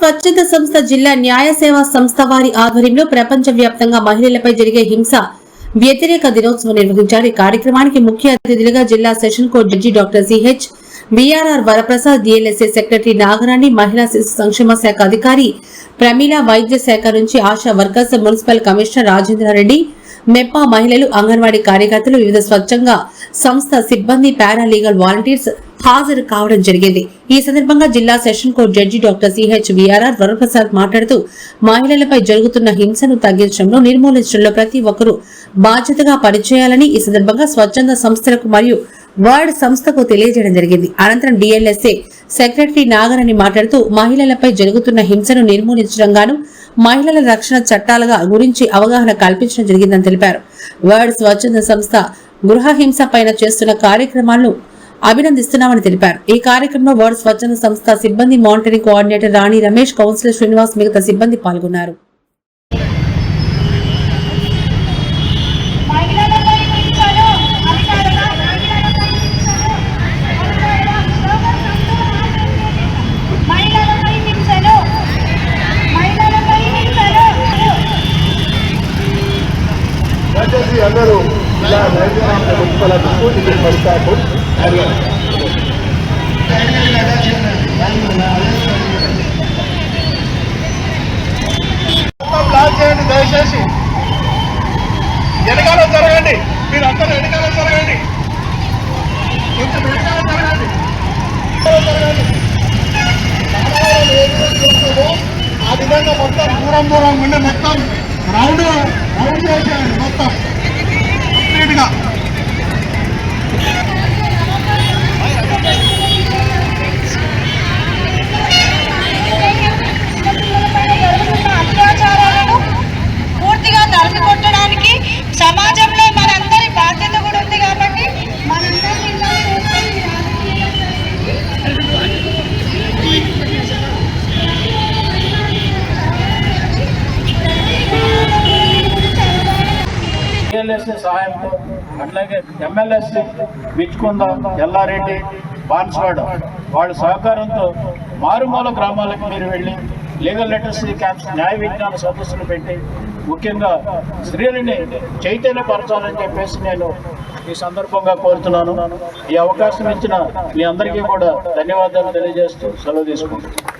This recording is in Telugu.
స్వచ్ఛంద సంస్థ జిల్లా న్యాయ సేవా సంస్థ వారి ఆధ్వర్యంలో ప్రపంచ వ్యాప్తంగా మహిళలపై జరిగే హింస వ్యతిరేక దినోత్సవం నిర్వహించారు. ఈ కార్యక్రమానికి ముఖ్య అతిథులుగా జిల్లా session court judge doctor CH BRR Varaprasad DLSA secretary Nagarani మహిళా శిశు సంక్షేమ శాఖ అధికారి ప్రమీల వైద్య శాఖ నుంచి Asha workers municipal commissioner Rajendra Reddy MEPMA మహిళలు అంగన్వాడీ కార్యకర్తలు వివిధ స్వచ్ఛంగా సంస్థ సిబ్బంది పారాలీగల్ వాలంటీర్స్ హాజరు కావడం జరిగింది. ఈ సందర్భంగా జిల్లా session court judge doctor CH VRR Varaprasad మాట్లాడుతూ మహిళలపై జరుగుతున్న హింసను తగ్గించడంలో నిర్మూలించడంలో ప్రతి ఒక్కరూ బాధ్యతగా పనిచేయాలని ఈ సందర్భంగా స్వచ్ఛంద సంస్థలకు మరియు వర్డ్ సంస్థకు తెలియజేయడం జరిగింది. అనంతరం డిఎల్ఎస్ఏ సెక్రటరీ నాగరణి మాట్లాడుతూ మహిళలపై జరుగుతున్న హింసను నిర్మూలించడం గాను మహిళల రక్షణ చట్టాలుగా గురించి అవగాహన కల్పించడం జరిగిందని తెలిపారు. వర్డ్ స్వచ్ఛంద సంస్థ గృహ హింస పైన చేస్తున్న కార్యక్రమాలను అభినందిస్తున్నామని తెలిపారు. ఈ కార్యక్రమంలో వర్డ్ స్వచ్ఛంద సంస్థ సిబ్బంది monitoring coordinator Rani Ramesh counsellor Srinivas మిగతా సిబ్బంది పాల్గొన్నారు మహిళలపై హింసలు అధికారుల మహిళలపై హింసలు మహిళలపై హింసలు మహిళలపై హింసలు దయచేసి అందరూ ఇలా దయచేసి మున్సిపల్ ఆఫీస్కు ఇది ఫస్ట్ స్టాప్ చేయండి దయచేసి. వెనకాల జరగండి. మీరు అందరూ వెనకాల జరగండి. కొంచెం వెనకాల జరగండి. జరగండి. ఆ విధంగా మొత్తం దూరం దూరం ఉండి మొత్తం రౌండ్ టిఎల్ఎస్ఏ సహాయంతో అట్లాగే ఎమ్మెల్యేస్ బిచ్చుకుంద ఎల్లారెడ్డి బాన్స్వాడ వాళ్ళ సహకారంతో మారుమూల గ్రామాలకు మీరు వెళ్ళి లీగల్ లిటరసీ క్యాంప్స్ న్యాయ విజ్ఞాన సదస్సులు పెట్టి ముఖ్యంగా స్త్రీలని చైతన్యపరచాలని చెప్పేసి నేను ఈ సందర్భంగా కోరుతున్నాను. ఈ అవకాశం ఇచ్చిన మీ అందరికీ కూడా ధన్యవాదాలు తెలియజేస్తూ సెలవు తీసుకుంటున్నాను.